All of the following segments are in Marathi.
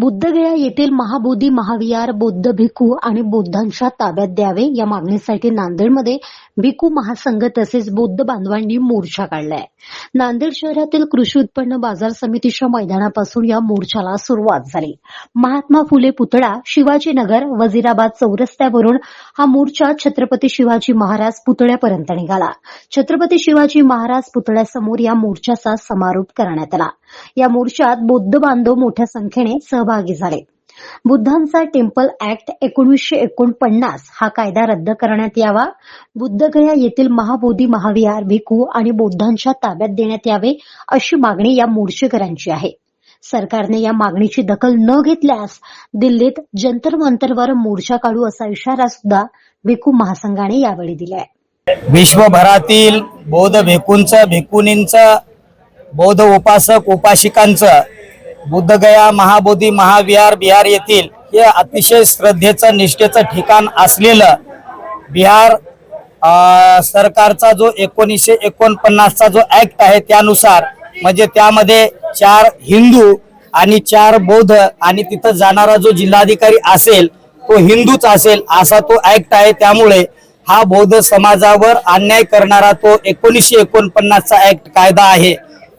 बुद्धगया येथील महाबोधी महाविहार बौद्ध भिकू आणि बौद्धांच्या ताब्यात द्यावे या मागणीसाठी नांदेडमध्ये भिकू महासंघ तसेच बौद्ध बांधवांनी मोर्चा काढलाय. नांदेड शहरातील कृषी उत्पन्न बाजार समितीच्या मैदानापासून या मोर्चाला सुरुवात झाली. महात्मा फुले पुतळा शिवाजीनगर वजीराबाद चौरस्त्यावरून हा मोर्चा छत्रपती शिवाजी महाराज पुतळ्यापर्यंत निघाला. छत्रपती शिवाजी महाराज पुतळ्यासमोर या मोर्चाचा समारोप करण्यात आला. या मोर्चात बौद्ध बांधव मोठ्या संख्येने सहभागी झाले. बुद्धांचा टेम्पल ऍक्ट एकोणीसशे एकोणपन्नास हा कायदा रद्द करण्यात यावा. बुद्धगया येथील महाबोधी महाविहार भिकू आणि बौद्धांच्या ताब्यात देण्यात यावे अशी मागणी या मोर्चेकऱ्यांची आहे. सरकारने या मागणीची दखल न घेतल्यास दिल्लीत जंतर मंतरवर मोर्चा काढू असा इशारा सुद्धा भिकू महासंघाने यावेळी दिलाय. विश्वभरातील बौद्ध भिक्खूंचं भिक्खुनींचं बौद्ध उपासक उपासिकांचं बुद्धगया महाबोधी महाविहार बिहार येथील हे अतिशय श्रद्धेचं निष्ठेचं ठिकाण असलेलं बिहार सरकारचा जो एकोणीसशे एकोणपन्नासचा जो ऍक्ट आहे त्यानुसार म्हणजे त्यामध्ये चार हिंदू आणि चार बौद्ध आणि तिथं जाणारा जो जिल्हाधिकारी असेल तो हिंदूच असेल असा तो ऍक्ट आहे. त्यामुळे हा बौद्ध समाजावर अन्याय करणारा तो एकोणीसशे एकोणपन्नासचा ऍक्ट कायदा आहे.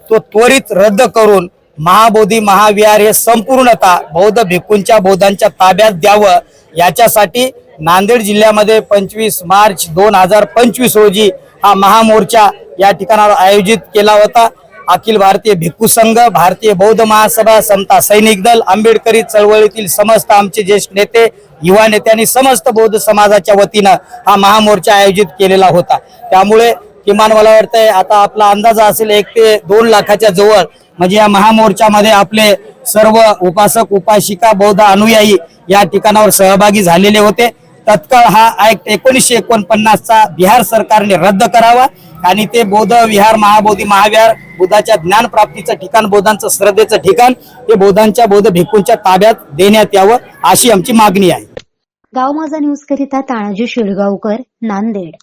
तो त्वरित रद्द करून महाबोधी महाविहार हे संपूर्णतः बौद्ध भिक्खूंच्या बौद्धांच्या ताब्यात द्यावं. याच्यासाठी नांदेड जिल्ह्यामध्ये पंचवीस मार्च दोन हजार पंचवीस रोजी हा महामोर्चा या ठिकाणावर आयोजित केला होता. अखिल भारतीय भिक्खू संघ भारतीय बौद्ध महासभा समता सैनिक दल आंबेडकरी चळवळीतील समस्त आमचे ज्येष्ठ नेते युवा नेते आणि समस्त बौद्ध समाजाच्या वतीनं हा महामोर्चा आयोजित केलेला होता. त्यामुळे किमान मला वाटतंय आता आपला अंदाज असेल एक ते दोन लाखाच्या जवळ. म्हणजे या महामोर्चामध्ये आपले सर्व उपासक उपासिका बौद्ध अनुयायी या ठिकाणावर सहभागी झालेले होते. तत्काळ हा ऍक्ट एकोणीसशे एकोणपन्नासचा बिहार सरकारने रद्द करावा आणि ते बौद्ध विहार महाबोधी महाविहार बुद्धाच्या ज्ञान प्राप्तीचं ठिकाण बौद्धांचं श्रद्धेचं ठिकाण हे बौद्धांच्या बौद्ध भिक्खूंच्या ताब्यात देण्यात यावं अशी आमची मागणी आहे. गाव माझा न्यूज करिता तानाजी शिळगावकर नांदेड.